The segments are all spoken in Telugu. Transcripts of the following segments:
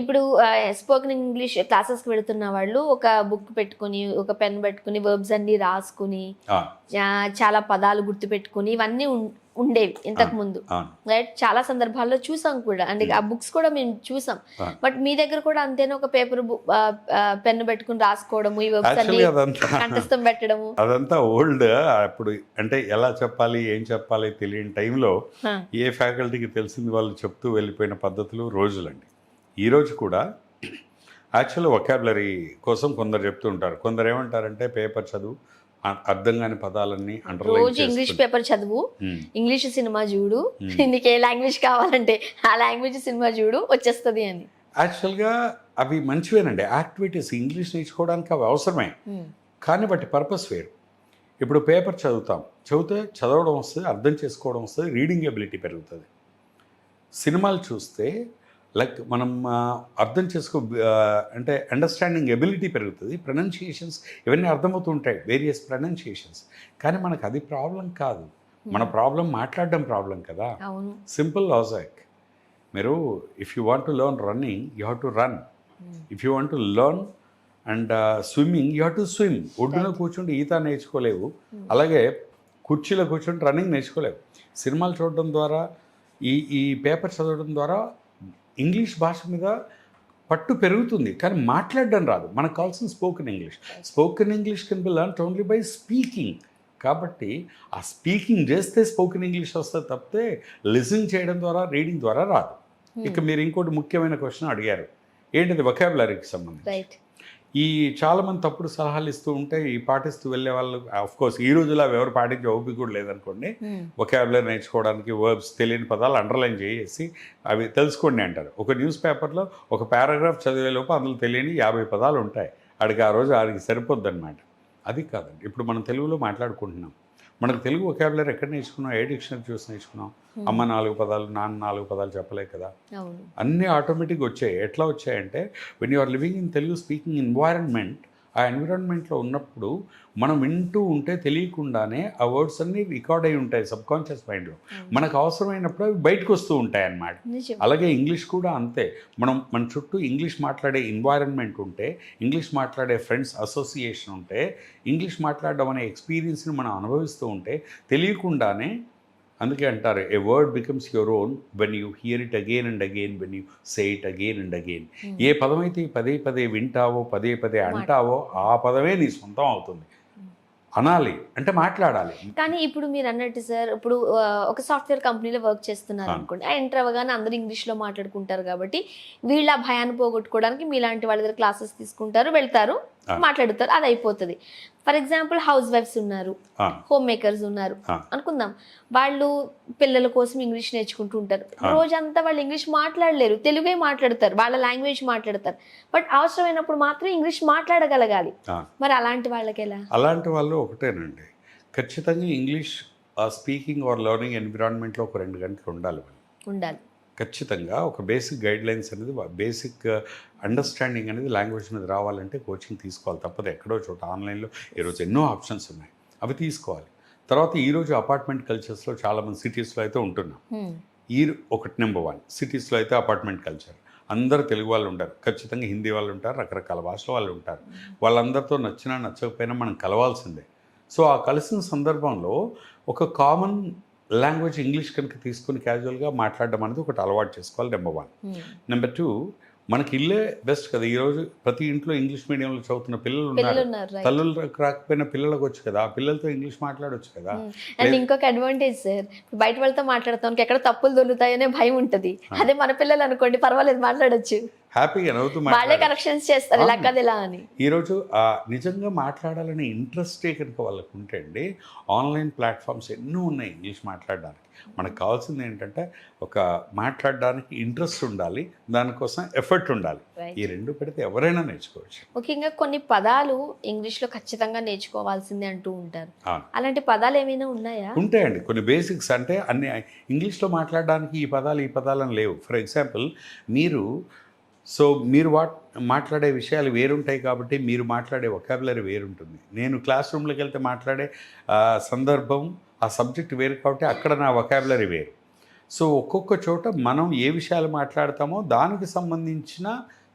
ఇప్పుడు స్పోకెన్ ఇంగ్లీష్ క్లాసెస్కి వెళుతున్న వాళ్ళు ఒక బుక్ పెట్టుకుని ఒక పెన్ పెట్టుకుని వర్బ్స్ అన్ని రాసుకుని చాలా పదాలు గుర్తు పెట్టుకుని ఇవన్నీ ఉండేవి ఇంతకు ముందు. రైట్ చాలా సందర్భాల్లో చూసాం కూడా. అంటే ఆ బుక్స్ కూడా మేము చూసాం. బట్ మీ దగ్గర కూడా అంతేనా ఒక పేపర్ పెన్ పెట్టుకుని రాసుకోవడము ఈ కంఠస్థం పెట్టడము? అదంతా ఓల్డ్ అప్పుడు అంటే ఎలా చెప్పాలి ఏం చెప్పాలి తెలియని టైంలో ఏ ఫ్యాకల్టీకి తెలిసింది వాళ్ళు చెప్తూ వెళ్ళిపోయిన పద్ధతులు రోజులండి. ఈరోజు కూడా యాక్చువల్ వొకాబులరీ కోసం కొందరు చెప్తూ ఉంటారు. కొందరు ఏమంటారంటే పేపర్ చదువు అర్థం కాని పదాలన్నీ అండర్లైన్ రోజు ఇంగ్లీష్ పేపర్ చదువు Hmm. ఇంగ్లీష్ సినిమా చూడు నీకు ఏ లాంగ్వేజ్ కావాలంటే ఆ లాంగ్వేజ్ సినిమా చూడు వచ్చేస్తుంది అని. యాక్చువల్గా అవి మంచివేనండి. యాక్టివిటీస్ ఇంగ్లీష్ నేర్చుకోవడానికి అవి అవసరమే. Hmm. కానీ బట్టి పర్పస్ వేరు. ఇప్పుడు పేపర్ చదువుతాం. చదివితే చదవడం వస్తుంది అర్థం చేసుకోవడం వస్తుంది రీడింగ్ ఎబిలిటీ పెరుగుతుంది. సినిమాలు చూస్తే లైక్ మనం అర్థం చేసుకో అంటే అండర్స్టాండింగ్ ఎబిలిటీ పెరుగుతుంది. ప్రొనౌన్సియేషన్స్ ఇవన్నీ అర్థమవుతూ ఉంటాయి వేరియస్ ప్రొనౌన్సియేషన్స్ కానీ మనకు అది ప్రాబ్లం కాదు. మన ప్రాబ్లం మాట్లాడడం ప్రాబ్లం కదా. సింపుల్ లాజిక్ మీరు if you want to learn running you have to run if you want to learn and swimming you have to swim ఒడ్డున కూర్చుంటే ఈత నేర్చుకోలేవు. అలాగే కుర్చీలో కూర్చుంటే రన్నింగ్ నేర్చుకోలేవు. సినిమాలు చూడడం ద్వారా ఈ ఈ పేపర్ చదవడం ద్వారా ఇంగ్లీష్ భాష మీద పట్టు పెరుగుతుంది కానీ మాట్లాడడం రాదు. మనకు కావాల్సిన spoken English. Spoken English can be learn only by speaking. కాబట్టి ఆ స్పీకింగ్ చేస్తే స్పోకెన్ ఇంగ్లీష్ వస్తుంది తప్పితే లిసన్ చేయడం ద్వారా రీడింగ్ ద్వారా రాదు. ఇక మీరు ఇంకోటి ముఖ్యమైన క్వశ్చన్ అడిగారు. ఏంటిది వొకాబులరీకి సంబంధించి? ఈ చాలా మంది తప్పుడు సలహాలు ఇస్తూ ఉంటే ఈ పాటిస్తూ వెళ్ళే వాళ్ళు కోర్స్ ఈ రోజులో అవి ఎవరు పాటించే ఓపిక కూడా లేదనుకోండి. వొకాబులరీ నేర్చుకోవడానికి వర్బ్స్ తెలియని పదాలు అండర్లైన్ చేసి అవి తెలుసుకోండి అంటారు. ఒక న్యూస్ పేపర్లో ఒక పారాగ్రాఫ్ చదివే లోపు అందులో తెలియని యాభై పదాలు ఉంటాయి. ఆడికి ఆ రోజు ఆడికి సరిపోద్ది అనమాట అది కాదండి. ఇప్పుడు మనం తెలుగులో మాట్లాడుకుంటున్నాం. మనకు తెలుగు వొకాబులరీ ఎక్కడ నేర్చుకున్నాం? ఏ డిక్షనరీ చూసి నేర్చుకున్నాం? అమ్మ నాలుగు పదాలు నాన్న నాలుగు పదాలు చెప్పలే కదా? అన్నీ ఆటోమేటిక్గా వచ్చాయి. ఎట్లా వచ్చాయంటే when you are living in Telugu speaking environment ఆ ఎన్విరాన్మెంట్లో ఉన్నప్పుడు మనం వింటూ ఉంటే తెలియకుండానే ఆ వర్డ్స్ అన్నీ రికార్డ్ అయి ఉంటాయి సబ్ కాన్షియస్ మైండ్లో. మనకు అవసరమైనప్పుడు అవి బయటకు వస్తూ ఉంటాయి అన్నమాట. అలాగే ఇంగ్లీష్ కూడా అంతే. మనం మన చుట్టూ ఇంగ్లీష్ మాట్లాడే ఎన్వైరన్మెంట్ ఉంటే ఇంగ్లీష్ మాట్లాడే ఫ్రెండ్స్ అసోసియేషన్ ఉంటే ఇంగ్లీష్ మాట్లాడడం అనే ఎక్స్పీరియన్స్ని మనం అనుభవిస్తూ ఉంటే తెలియకుండానే అందుకే అంటారు a word becomes your own when you hear it again and again when you say it again and again ఏ పదమైతే పదే పదే వింటావో పదే పదే అంటావో ఆ పదమే నీ సొంతం అవుతుంది. అనాలి అంటే మాట్లాడాలి. కానీ ఇప్పుడు మీరు అన్నట్టు సార్ ఇప్పుడు ఒక సాఫ్ట్వేర్ కంపెనీలో వర్క్ చేస్తున్నారు. అనుకోండి ఆ ఎంటర్ అవ్వగానే అందరూ ఇంగ్లీష్లో మాట్లాడుకుంటారు కాబట్టి వీళ్ళ ఆ భయాన్ని పోగొట్టుకోవడానికి మీలాంటి వాళ్ళ దగ్గర క్లాసెస్ తీసుకుంటారు వెళ్తారు. మాట్లాడుతారు అది అయిపోతుంది. ఫర్ ఎగ్జాంపుల్ హౌస్ వైఫ్స్ ఉన్నారు హోమ్ మేకర్స్ ఉన్నారు. అనుకుందాం. వాళ్ళు పిల్లల కోసం ఇంగ్లీష్ నేర్చుకుంటూ ఉంటారు. రోజంతా వాళ్ళు ఇంగ్లీష్ మాట్లాడలేరు తెలుగే మాట్లాడతారు వాళ్ళ లాంగ్వేజ్ మాట్లాడతారు. బట్ అవసరమైనప్పుడు మాత్రం ఇంగ్లీష్ మాట్లాడగలగాలి. మరి అలాంటి వాళ్ళకి ఎలా? అలాంటి వాళ్ళు ఒకటేనండి. ఖచ్చితంగా ఇంగ్లీష్ స్పీకింగ్ ఆర్ లెర్నింగ్ ఎన్విరాన్మెంట్లో ఒక రెండు గంటలు ఉండాలి ఉండాలి. ఖచ్చితంగా ఒక బేసిక్ గైడ్ లైన్స్ అనేది బేసిక్ అండర్స్టాండింగ్ అనేది లాంగ్వేజ్ మీద రావాలంటే కోచింగ్ తీసుకోవాలి తప్పదు. ఎక్కడో చోట ఆన్లైన్లో ఈరోజు ఎన్నో ఆప్షన్స్ ఉన్నాయి. అవి తీసుకోవాలి. తర్వాత ఈరోజు అపార్ట్మెంట్ కల్చర్స్లో చాలామంది సిటీస్లో అయితే ఉంటున్నాం. ఈ ఒకటి నెంబర్ వన్ సిటీస్లో అయితే అపార్ట్మెంట్ కల్చర్. అందరు తెలుగు వాళ్ళు ఉంటారు. ఖచ్చితంగా హిందీ వాళ్ళు ఉంటారు. రకరకాల భాషల వాళ్ళు ఉంటారు. వాళ్ళందరితో నచ్చినా నచ్చకపోయినా మనం కలవాల్సిందే. సో ఆ కలిసిన సందర్భంలో ఒక కామన్ లాంగ్వేజ్ ఇంగ్లీష్ కనుక తీసుకుని క్యాజువల్గా మాట్లాడడం అనేది ఒకటి అలవాటు చేసుకోవాలి నెంబర్ వన్. హ్మ్. నెంబర్ టూ మనకి ఇల్లే బెస్ట్ కదా. ఈరోజు ప్రతి ఇంట్లో ఇంగ్లీష్ మీడియంలో చదువుతున్న పిల్లలు ఉన్నారు. తల్లులకు రాకపోయినా పిల్లలకు వచ్చు కదా. ఆ పిల్లలతో ఇంగ్లీష్ మాట్లాడొచ్చు కదా. అండ్ ఇంకొక అడ్వాంటేజ్ సార్ బయట వాళ్ళతో మాట్లాడతాం ఎక్కడ తప్పులు దొరుకుతాయనే భయం ఉంటది. అదే మన పిల్లలు అనుకోండి పర్వాలేదు మాట్లాడొచ్చు. హ్యాపీగా నవ్వుతూ వాళ్ళే కరెక్షన్స్ చేస్తారు ఇలా కాదు ఇలా అని. ఈరోజు నిజంగా మాట్లాడాలనే ఇంట్రెస్టే కనుక వాళ్ళకు ఉంటే అండి ఆన్లైన్ ప్లాట్ఫామ్స్ ఎన్నో ఉన్నాయి ఇంగ్లీష్ మాట్లాడడానికి. మనకు కావాల్సింది ఏంటంటే ఒక మాట్లాడడానికి ఇంట్రెస్ట్ ఉండాలి దానికోసం ఎఫర్ట్ ఉండాలి. ఈ రెండు పెడితే ఎవరైనా నేర్చుకోవచ్చు. ముఖ్యంగా కొన్ని పదాలు ఇంగ్లీష్లో ఖచ్చితంగా నేర్చుకోవాల్సిందే అంటూ ఉంటారు. అలాంటి పదాలు ఏమైనా ఉన్నాయా? ఉంటాయండి. కొన్ని బేసిక్స్ అంటే అన్ని ఇంగ్లీష్లో మాట్లాడడానికి ఈ పదాలు ఈ పదాలని లేవు. ఫర్ ఎగ్జాంపుల్ మీరు సో మీరు వాట్ మాట్లాడే విషయాలు వేరుంటాయి కాబట్టి మీరు మాట్లాడే ఒకాబులరీ వేరుంటుంది. నేను క్లాస్ రూమ్లోకి వెళ్తే మాట్లాడే సందర్భం ఆ సబ్జెక్ట్ వేరు కాబట్టి అక్కడ నా ఒకాబులరీ వేరు. సో ఒక్కొక్క చోట మనం ఏ విషయాలు మాట్లాడతామో దానికి సంబంధించిన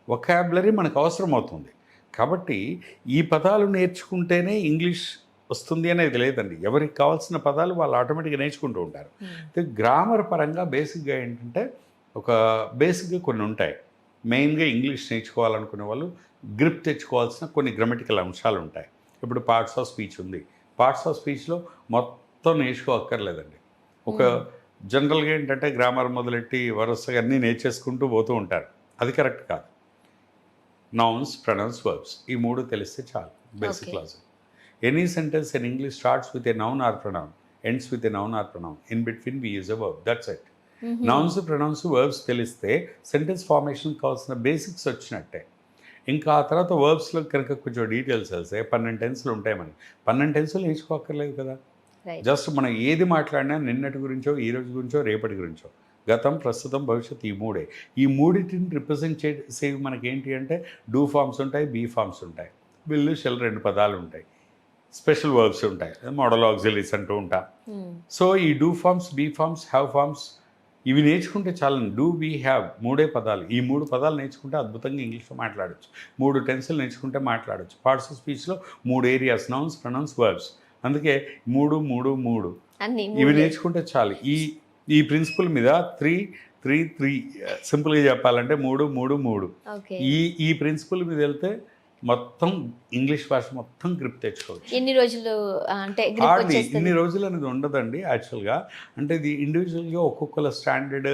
ఒకాబులరీ మనకు అవసరం అవుతుంది కాబట్టి ఈ పదాలు నేర్చుకుంటేనే ఇంగ్లీష్ వస్తుంది అనేది లేదండి ఎవరికి కావాల్సిన పదాలు వాళ్ళు ఆటోమేటిక్గా నేర్చుకుంటూ ఉంటారు. అయితే గ్రామర్ పరంగా బేసిక్గా ఏంటంటే ఒక బేసిక్గా కొన్ని ఉంటాయి. మెయిన్గా ఇంగ్లీష్ నేర్చుకోవాలనుకునే వాళ్ళు గ్రిప్ తెచ్చుకోవాల్సిన కొన్ని గ్రామటికల్ అంశాలు ఉంటాయి ఇప్పుడు పార్ట్స్ ఆఫ్ స్పీచ్ ఉంది. పార్ట్స్ ఆఫ్ స్పీచ్లో మొత్తం నేర్చుకోక్కర్లేదండి. ఒక జనరల్గా ఏంటంటే గ్రామర్ మొదలెట్టి వరుసగా అన్నీ నేర్చేసుకుంటూ పోతూ ఉంటారు. అది కరెక్ట్ కాదు. నౌన్స్ ప్రొనౌన్స్ వర్బ్స్ ఈ మూడు తెలిస్తే చాలు. Basic. Class any sentence in English starts with a noun or pronoun ends with a noun or pronoun in between we use a verb that's it nouns pronouns verbs తెలిస్తే సెంటెన్స్ ఫార్మేషన్ కావాల్సిన బేసిక్స్ వచ్చినట్టే. ఇంకా ఆ తర్వాత వర్బ్స్లో కనుక కొంచెం డీటెయిల్స్ తెలిస్తే పన్నెండు టెన్స్లు ఉంటాయి మనకి. పన్నెండు టెన్స్లు నేర్చుకోక్కర్లేదు కదా? జస్ట్ మనం ఏది మాట్లాడినా నిన్నటి గురించో ఈ రోజు గురించో రేపటి గురించో. గతం ప్రస్తుతం భవిష్యత్తు ఈ మూడే. ఈ మూడింటిని రిప్రజెంట్ చేసేవి మనకి ఏంటి అంటే డూ ఫార్మ్స్ ఉంటాయి బీ ఫార్మ్స్ ఉంటాయి. విల్లు షెల్ రెండు పదాలు ఉంటాయి. స్పెషల్ వర్బ్స్ ఉంటాయి. మోడల్ ఆక్సిలీస్ అంటూ ఉంటాం. సో ఈ do forms be forms have forms ఇవి నేర్చుకుంటే చాలా డూ బీ హ్యావ్ మూడే పదాలు. ఈ మూడు పదాలు నేర్చుకుంటే అద్భుతంగా ఇంగ్లీష్లో మాట్లాడచ్చు. మూడు టెన్సులు నేర్చుకుంటే మాట్లాడచ్చు. పార్ట్స్ ఆఫ్ స్పీచ్లో మూడు ఏరియాస్ నౌన్స్ ప్రొనౌన్స్ వర్బ్స్ అందుకే మూడు మూడు మూడు. ఇవి నేర్చుకుంటే చాలు. ఈ ఈ ప్రిన్సిపల్ మీద త్రీ త్రీ త్రీ సింపుల్గా చెప్పాలంటే మూడు మూడు మూడు. ఈ ఈ ప్రిన్సిపల్ మీద వెళ్తే మొత్తం ఇంగ్లీష్ భాష మొత్తం గ్రిప్ తెచ్చుకోవచ్చు. ఎన్ని రోజులు అంటే హార్డ్లీ ఇన్ని రోజులు అనేది ఉండదండి యాక్చువల్గా అంటే ఇది ఇండివిజువల్గా ఒక్కొక్కల స్టాండర్డ్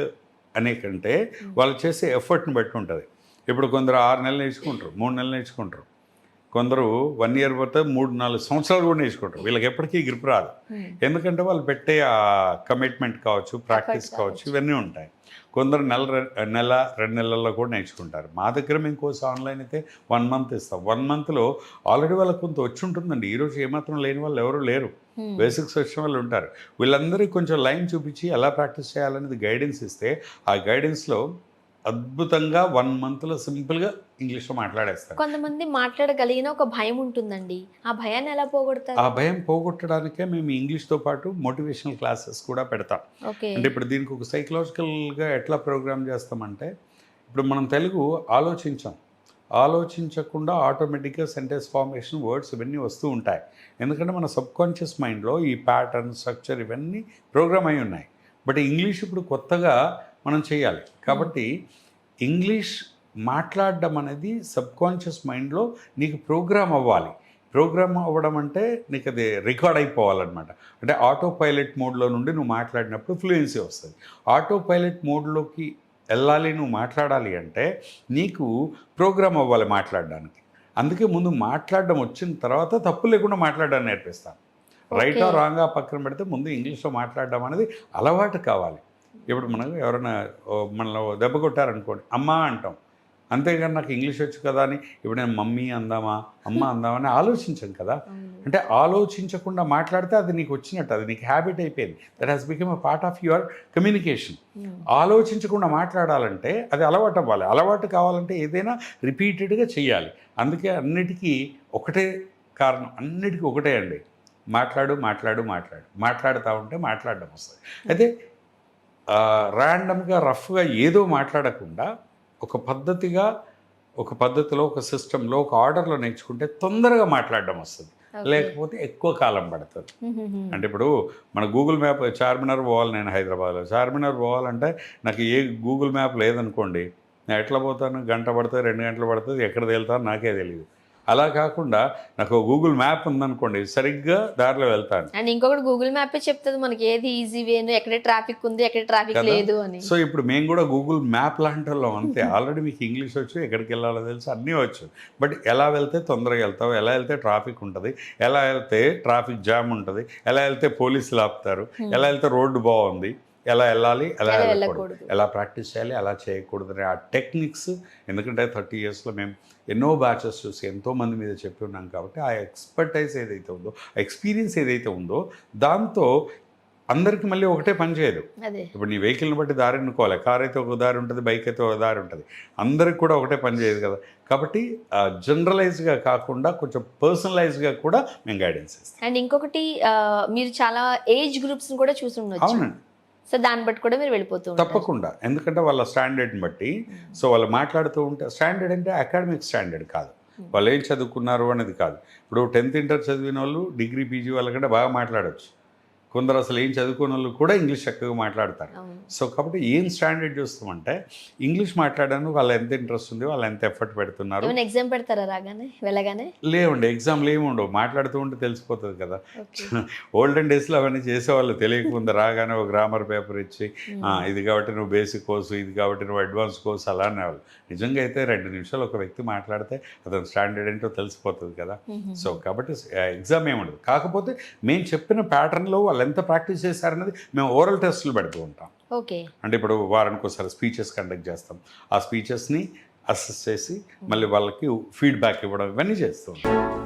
అనే కంటే వాళ్ళు చేసే ఎఫర్ట్ని బట్టి ఉంటుంది. ఇప్పుడు కొందరు ఆరు నెలలు నేర్చుకుంటారు మూడు నెలలు నేర్చుకుంటారు. కొందరు వన్ ఇయర్ పోతే మూడు నాలుగు సంవత్సరాలు కూడా నేర్చుకుంటారు. వీళ్ళకి ఎప్పటికీ గ్రిప్ రాదు. Hmm. ఎందుకంటే వాళ్ళు పెట్టే ఆ కమిట్మెంట్ కావచ్చు ప్రాక్టీస్ కావచ్చు. ఇవన్నీ ఉంటాయి. కొందరు నెల రె- నెల రెండు నెలల్లో కూడా నేర్చుకుంటారు. మా దగ్గర మేము కోర్స్ ఆన్లైన్ అయితే వన్ మంత్ ఇస్తాం. వన్ మంత్లో ఆల్రెడీ వాళ్ళకి కొంత వచ్చి ఉంటుందండి. ఈరోజు ఏమాత్రం లేని వాళ్ళు ఎవరు లేరు. Hmm. బేసిక్స్ వచ్చిన వాళ్ళు ఉంటారు. వీళ్ళందరికీ కొంచెం లైన్ చూపించి ఎలా ప్రాక్టీస్ చేయాలనేది గైడెన్స్ ఇస్తే ఆ గైడెన్స్లో అద్భుతంగా వన్ మంత్లో సింపుల్గా ఇంగ్లీష్లో మాట్లాడేస్తారు. కొంతమంది మాట్లాడగలిగిన ఒక భయం ఉంటుందండి. ఆ భయాన్ని ఎలా పోగొడతారు? ఆ భయం పోగొట్టడానికే మేము ఇంగ్లీష్తో పాటు మోటివేషనల్ క్లాసెస్ కూడా పెడతాం. ఓకే. అంటే ఇప్పుడు దీనికి ఒక సైకలాజికల్గా ఎట్లా ప్రోగ్రామ్ చేస్తామంటే ఇప్పుడు మనం తెలుగు ఆలోచించాం. ఆలోచించకుండా ఆటోమేటిక్గా సెంటెన్స్ ఫార్మేషన్ వర్డ్స్ ఇవన్నీ వస్తూ ఉంటాయి. ఎందుకంటే మన సబ్కాన్షియస్ మైండ్లో ఈ ప్యాటర్న్ స్ట్రక్చర్ ఇవన్నీ ప్రోగ్రామ్ అయి ఉన్నాయి. బట్ ఇంగ్లీష్ ఇప్పుడు కొత్తగా మనం చేయాలి. కాబట్టి ఇంగ్లీష్ మాట్లాడడం అనేది సబ్కాన్షియస్ మైండ్లో నీకు ప్రోగ్రామ్ అవ్వాలి. ప్రోగ్రామ్ అవ్వడం అంటే నీకు అది రికార్డ్ అయిపోవాలన్నమాట. అంటే ఆటో పైలట్ మోడ్లో నుండి నువ్వు మాట్లాడినప్పుడు ఫ్లూయెన్సీ వస్తుంది. ఆటో పైలట్ మోడ్లోకి వెళ్ళాలి నువ్వు మాట్లాడాలి అంటే నీకు ప్రోగ్రామ్ అవ్వాలి మాట్లాడడానికి. అందుకే ముందు మాట్లాడడం వచ్చిన తర్వాత తప్పు లేకుండా మాట్లాడడానికి నేర్పిస్తాను. రైట్. రాంగా పక్కన పెడితే ముందు ఇంగ్లీష్లో మాట్లాడడం అనేది అలవాటు కావాలి. ఇప్పుడు మనకు ఎవరైనా మనలో దెబ్బ కొట్టారనుకోండి అమ్మా అంటాం. అంతేగాని నాకు ఇంగ్లీష్ వచ్చు కదా అని ఇప్పుడు నేను మమ్మీ అందామా అమ్మ అందామా అని ఆలోచించాం కదా. అంటే ఆలోచించకుండా మాట్లాడితే అది నీకు వచ్చినట్టు అది నీకు హ్యాబిట్ అయిపోయింది. That has become a part of your communication ఆలోచించకుండా మాట్లాడాలంటే అది అలవాటు అవ్వాలి. అలవాటు కావాలంటే ఏదైనా రిపీటెడ్గా చేయాలి అందుకే అన్నిటికీ ఒకటే కారణం అన్నిటికీ ఒకటే అండి. మాట్లాడు మాట్లాడు మాట్లాడు. మాట్లాడుతూ ఉంటే మాట్లాడడం వస్తుంది. అయితే ర్యాండమ్గా రఫ్గా ఏదో మాట్లాడకుండా ఒక పద్ధతిగా ఒక పద్ధతిలో ఒక సిస్టంలో ఒక ఆర్డర్లో నేర్చుకుంటే తొందరగా మాట్లాడడం వస్తుంది. లేకపోతే ఎక్కువ కాలం పడుతుంది. అంటే ఇప్పుడు మన గూగుల్ మ్యాప్ చార్మినార్ పోవాలి నేను హైదరాబాద్లో. చార్మినార్ పోవాలంటే నాకు ఏ గూగుల్ మ్యాప్ లేదనుకోండి నేను ఎట్లా పోతాను? గంట పడుతుంది రెండు గంటలు పడుతుంది ఎక్కడ వెళ్తాను నాకే తెలియదు అలా కాకుండా నాకు గూగుల్ మ్యాప్ ఉందనుకోండి సరిగ్గా దారిలో వెళ్తాను. అండ్ ఇంకొకటి గూగుల్ మ్యాప్ చెప్తుంది మనకి ఏది ఈజీ వేను ఎక్కడ ట్రాఫిక్ ఉంది ఎక్కడ ట్రాఫిక్? లేదు అని. సో ఇప్పుడు మేము కూడా గూగుల్ మ్యాప్ లాంటి వాళ్ళం అంతే. ఆల్రెడీ మీకు ఇంగ్లీష్ వచ్చు ఎక్కడికి వెళ్ళాలో తెలుసు అన్నీ వచ్చు. బట్ ఎలా వెళ్తే తొందరగా వెళ్తావు ఎలా వెళ్తే ట్రాఫిక్ ఉంటుంది ఎలా వెళ్తే ట్రాఫిక్ జామ్ ఉంటుంది ఎలా వెళ్తే పోలీసులు ఆపుతారు ఎలా వెళ్తే రోడ్డు బాగుంది ఎలా వెళ్ళాలి ఎలా ఎలా వెళ్ళకూడదు. ఎలా ప్రాక్టీస్ చేయాలి ఎలా చేయకూడదు. అనే ఆ టెక్నిక్స్ ఎందుకంటే థర్టీ ఇయర్స్లో మేము ఎన్నో బ్యాచెస్ చూసి ఎంతో మంది మీద చెప్పి ఉన్నాం కాబట్టి ఆ ఎక్స్పర్టైజ్ ఏదైతే ఉందో ఆ ఎక్స్పీరియన్స్ ఏదైతే ఉందో దాంతో అందరికీ మళ్ళీ ఒకటే పని చేయదు. ఇప్పుడు నీ వెహికల్ని బట్టి దారి ఎన్నుకోవాలి. కార్ అయితే ఒక దారి ఉంటుంది బైక్ అయితే ఒక దారి ఉంటుంది. అందరికి కూడా ఒకటే పని చేయదు కదా. కాబట్టి జనరలైజ్గా కాకుండా కొంచెం పర్సనలైజ్గా కూడా మేము గైడెన్స్ ఇస్తాం. అండ్ ఇంకొకటి మీరు చాలా ఏజ్ గ్రూప్స్ కూడా చూసి అవునండి. సో దాన్ని బట్టి కూడా మీరు వెళ్ళిపోతూ తప్పకుండా. ఎందుకంటే వాళ్ళ స్టాండర్డ్ని బట్టి సో వాళ్ళు మాట్లాడుతూ ఉంటే స్టాండర్డ్ అంటే అకాడమిక్ స్టాండర్డ్ కాదు. వాళ్ళు ఏం చదువుకున్నారు అనేది కాదు. ఇప్పుడు టెన్త్ ఇంటర్ చదివిన వాళ్ళు డిగ్రీ పీజీ వాళ్ళకంటే బాగా మాట్లాడవచ్చు కొందరు అసలు ఏం చదువుకున్న వాళ్ళు కూడా ఇంగ్లీష్ చక్కగా మాట్లాడతారు. సో కాబట్టి ఏం స్టాండర్డ్ చూస్తామంటే ఇంగ్లీష్ మాట్లాడడానికి వాళ్ళు ఎంత ఇంట్రెస్ట్ ఉంది వాళ్ళు ఎంత ఎఫర్ట్ పెడుతున్నారు. ఎగ్జామ్ పెడతారా రాగానే వెళ్ళగానే? లేవండి ఎగ్జామ్లు ఏమి ఉండవు మాట్లాడుతూ ఉంటే తెలిసిపోతుంది కదా. ఓల్డెన్ డేస్లో అవన్నీ చేసేవాళ్ళు తెలియకముందు రాగానే ఒక గ్రామర్ పేపర్ ఇచ్చి "ఆ, ఇది కాబట్టి నువ్వు బేసిక్ కోర్సు ఇది కాబట్టి నువ్వు అడ్వాన్స్ కోర్సు అలా అనేవాళ్ళు. నిజంగా అయితే రెండు నిమిషాలు ఒక వ్యక్తి మాట్లాడితే అతను స్టాండర్డ్ ఏంటో తెలిసిపోతుంది కదా. సో కాబట్టి ఎగ్జామ్ ఏముండదు. కాకపోతే మేము చెప్పిన ప్యాటర్న్లో వాళ్ళు ఎంత ప్రాక్టీస్ చేశారనేది మేము ఓరల్ టెస్టులు పెడుతూ ఉంటాం. ఓకే. అంటే ఇప్పుడు వారానికి ఒకసారి స్పీచెస్ కండక్ట్ చేస్తాం. ఆ స్పీచెస్ని అసెస్ చేసి మళ్ళీ వాళ్ళకి ఫీడ్బ్యాక్ ఇవ్వడం ఇవన్నీ చేస్తూ ఉంటాం.